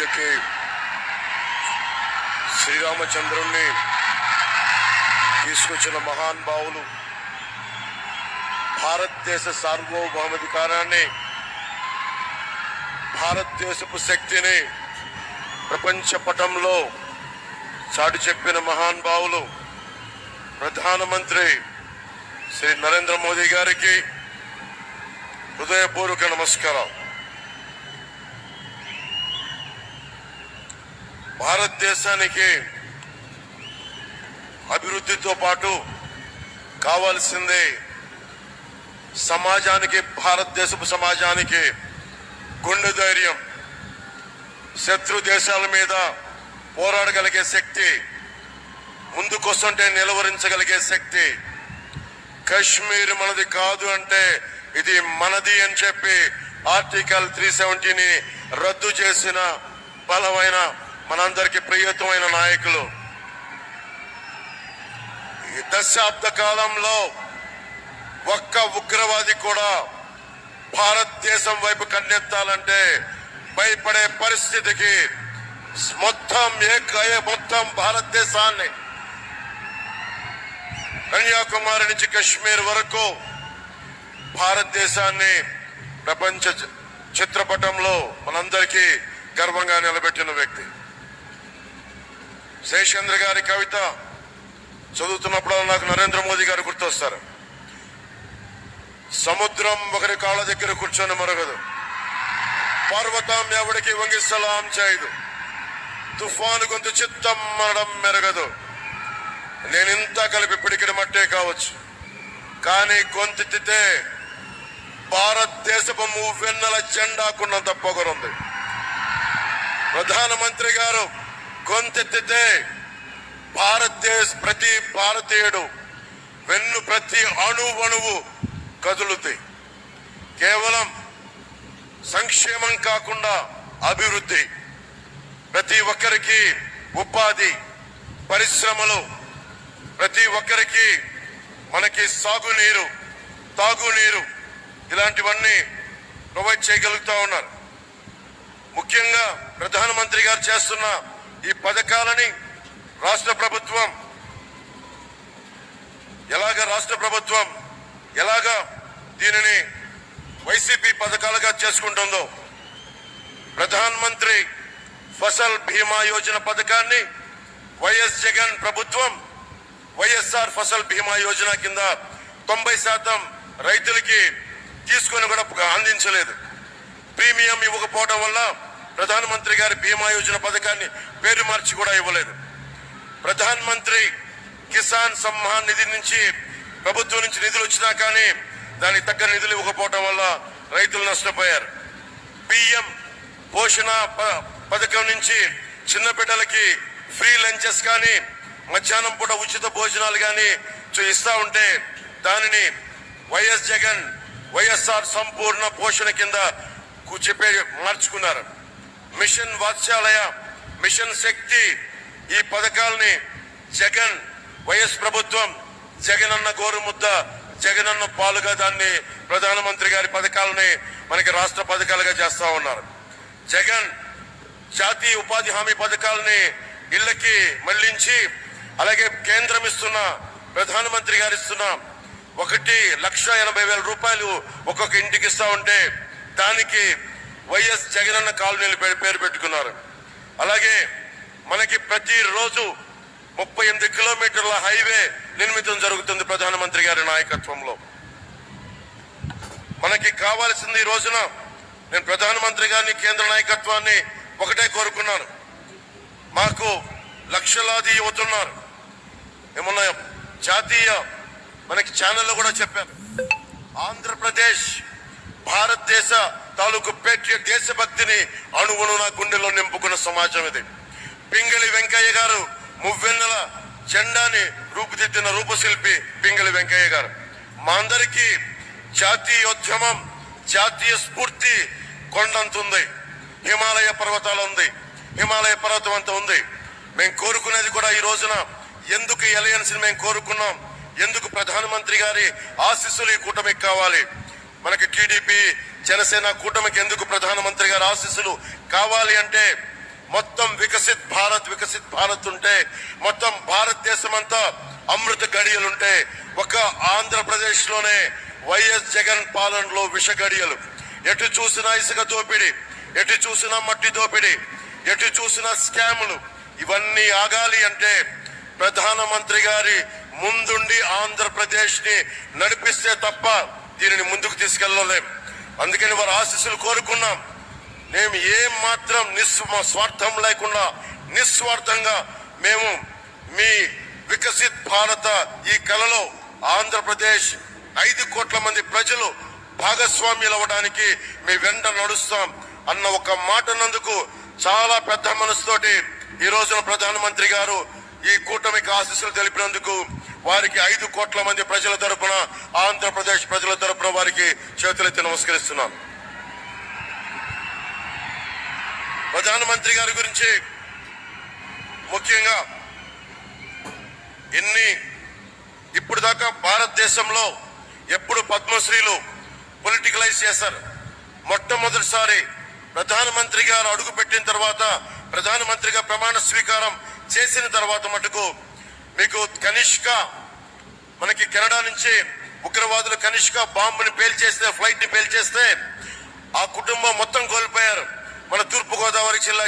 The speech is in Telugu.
అయోధ్యకి శ్రీరామచంద్రుణ్ణి తీసుకొచ్చిన మహాన్ భావులు భారతదేశ సార్వభౌమాధికారాన్ని భారతదేశపు శక్తిని ప్రపంచ పటంలో చాటి చెప్పిన మహాన్ భావులు ప్రధానమంత్రి శ్రీ నరేంద్ర మోదీ గారికి హృదయపూర్వక నమస్కారం భారతదేశానికి అభివృద్ధితో పాటు కావాల్సిందే సమాజానికి భారతదేశపు సమాజానికి గుండె ధైర్యం. శత్రు దేశాల మీద పోరాడగలిగే శక్తి ముందుకొస్తుంటే నిలవరించగలిగే శక్తి కశ్మీర్ మనది కాదు అంటే ఇది మనది అని చెప్పి ఆర్టికల్ త్రీ సెవెంటీని రద్దు చేసిన బలమైన మనందరికి ప్రియతమైన నాయకులు ఈ దశాబ్ద కాలంలో ఒక్క ఉగ్రవాది కూడా భారతదేశం వైపు కన్నెత్తాలంటే భయపడే పరిస్థితికి మొత్తం ఏకయ మొత్తం భారతదేశాన్ని. కన్యాకుమారి నుంచి కశ్మీర్ వరకు భారతదేశాన్ని ప్రపంచ చిత్రపటంలో మనందరికీ గర్వంగా నిలబెట్టిన వ్యక్తి. శేషేంద్ర గారి కవిత చదువుతున్నప్పుడు నాకు నరేంద్ర మోదీ గారు గుర్తొస్తారు. సముద్రం ఒకరి కాళ్ళ దగ్గర కూర్చొని మరగదు. పర్వతం ఎవడికి వంగి సలాం చేయదు. తుఫాను గొంతు చిత్తం మనడం మెరగదు. నేను ఇంత కలిపి పిడికిన మట్టే కావచ్చు. కానీ గొంతెత్తితే భారతదేశపు వెన్నెల జెండాకున్నంత పొగరుంది. ప్రధానమంత్రి గారు గొంతెత్తితే భారతదేశ ప్రతి భారతీయుడు వెన్ను ప్రతి అణువణువు కదులుతాయి. కేవలం సంక్షేమం కాకుండా అభివృద్ధి. ప్రతి ఒక్కరికి ఉపాధి పరిశ్రమలు ప్రతి ఒక్కరికి మనకి సాగునీరు తాగునీరు ఇలాంటివన్నీ ప్రొవైడ్ చేయగలుగుతా ఉన్నారు. ముఖ్యంగా ప్రధానమంత్రి గారు చేస్తున్న ఈ పథకాలని రాష్ట్ర ప్రభుత్వం ఎలాగ రాష్ట్ర ప్రభుత్వం ఎలాగ దీనిని వైసీపీ పథకాలుగా చేసుకుంటుందో ప్రధాన్ మంత్రి ఫసల్ బీమా యోజన పథకాన్ని వైఎస్ జగన్ ప్రభుత్వం వైఎస్ఆర్ ఫసల్ బీమా యోజన కింద తొంభై శాతం రైతులకి తీసుకొని కూడా అందించలేదు. ప్రీమియం ఇవ్వకపోవడం వల్ల ప్రధానమంత్రి గారి బీమా యోజన పథకాన్ని పేరు మార్చి కూడా ఇవ్వలేదు. ప్రధానమంత్రి కిసాన్ సమ్మాన్ నిధి నుంచి ప్రభుత్వం నుంచి నిధులు వచ్చినా కానీ దానికి తగ్గ నిధులు ఇవ్వకపోవడం వల్ల రైతులు నష్టపోయారు. పిఎం పోషణ ప- పథకం నుంచి చిన్న బిడ్డలకి ఫ్రీ లంచెస్ కానీ మధ్యాహ్నం పూట ఉచిత భోజనాలు కానీ చూ- ఇస్తా ఉంటే దానిని వైఎస్ జగన్ వైఎస్ఆర్ సంపూర్ణ పోషణ కింద చెప్పే మార్చుకున్నారు. మిషన్ వాత్సాలయ మిషన్ శక్తి ఈ పథకాల్ని జగన్ వైఎస్ ప్రభుత్వం జగనన్న గోరుముద్ద జగనన్న పాలుగా దాన్ని ప్రధానమంత్రి గారి పథకాలని మనకి రాష్ట్ర పథకాలుగా చేస్తా ఉన్నారు. జగన్ జాతీయ ఉపాధి హామీ పథకాలని ఇళ్ళకి మళ్ళించి అలాగే కేంద్రం ఇస్తున్న ప్రధానమంత్రి గారు ఇస్తున్న ఒకటి లక్ష ఎనభై వేల రూపాయలు ఒక్కొక్క ఇంటికి ఇస్తా ఉంటే దానికి వైఎస్ జగనన్న కాలనీలు పే- పేరు పెట్టుకున్నారు. అలాగే మనకి ప్రతిరోజు ముప్పై ఎనిమిది కిలోమీటర్ల హైవే నిర్మితం జరుగుతుంది ప్రధానమంత్రి గారి నాయకత్వంలో. మనకి కావాల్సింది ఈ రోజున నేను ప్రధానమంత్రి గారిని కేంద్ర నాయకత్వాన్ని ఒకటే కోరుకున్నాను. మాకు లక్షలాది యువతున్నారు ఏమన్నా జాతీయ మనకి ఛానల్లో కూడా చెప్పాను. ఆంధ్రప్రదేశ్ భారతదేశ తాలూకు పేట్రియట్ దేశభక్తిని అణువును నా గుండెలో నింపుకున్న సమాజం ఇది. పింగళి వెంకయ్య గారు మువ్వెన్నెల జెండాని రూపుదిద్దిన రూపశిల్పి పింగళి వెంకయ్య గారు. మా అందరికీ జాతీయోద్యమం జాతీయ స్ఫూర్తి కొండంతుంది. హిమాలయ పర్వతాలు ఉంది. హిమాలయ పర్వతం అంతా ఉంది. మేము కోరుకునేది కూడా ఈ రోజున ఎందుకు ఎలయన్స్ని మేము కోరుకున్నాం? ఎందుకు ప్రధానమంత్రి గారి ఆశీస్సులు ఈ కూటమికి కావాలి? మనకి టీడీపీ జనసేన కూటమికి ఎందుకు ప్రధానమంత్రి గారి ఆశీస్సులు కావాలి అంటే మొత్తం వికసిత్ భారత్ వికసిత్ భారత్ ఉంటే మొత్తం భారతదేశం అంతా అమృత గడియలుంటే ఒక ఆంధ్రప్రదేశ్లోనే వైఎస్ జగన్ పాలనలో విష గడియలు ఎటు చూసినా ఇసుక దోపిడి ఎటు చూసినా మట్టి దోపిడి ఎటు చూసినా స్కాములు. ఇవన్నీ ఆగాలి అంటే ప్రధానమంత్రి గారి ముందుండి ఆంధ్రప్రదేశ్ని నడిపిస్తే తప్ప దీనిని ముందుకు తీసుకెళ్ళలేం. అందుకని వారి ఆశీస్సులు కోరుకున్నాం. మేము ఏం మాత్రం నిస్వ స్వార్థం లేకుండా నిస్వార్థంగా మేము మీ వికసిత్ భారత ఈ కళలో ఆంధ్రప్రదేశ్ ఐదు కోట్ల మంది ప్రజలు భాగస్వామ్యులు అవ్వడానికి మీ వెంట నడుస్తాం అన్న ఒక మాట నందుకు చాలా పెద్ద మనసుతోటి ఈ రోజున ప్రధానమంత్రి గారు ఈ కూటమికి ఆశీస్సులు తెలిపినందుకు వారికి ఐదు కోట్ల మంది ప్రజల తరపున ఆంధ్రప్రదేశ్ ప్రజల తరపున వారికి చేతులెత్తి నమస్కరిస్తున్నాను ప్రధానమంత్రి గారి గురించి ముఖ్యంగా ఎన్ని ఇప్పుడు దాకా భారతదేశంలో ఎప్పుడు పద్మశ్రీలు పొలిటికలైజ్ చేశారు. మొట్టమొదటిసారి ప్రధానమంత్రి గారు అడుగు పెట్టిన తర్వాత ప్రధానమంత్రిగా ప్రమాణ స్వీకారం చేసిన తర్వాత మటుకు మీకు కనిష్క మనకి కెనడా నుంచి ఉగ్రవాదులు కనిష్క బాంబుని పేల్చేస్తే ఫ్లైట్ని పేల్చేస్తే ఆ కుటుంబం మొత్తం కోల్పోయారు. మన తూర్పు గోదావరి జిల్లా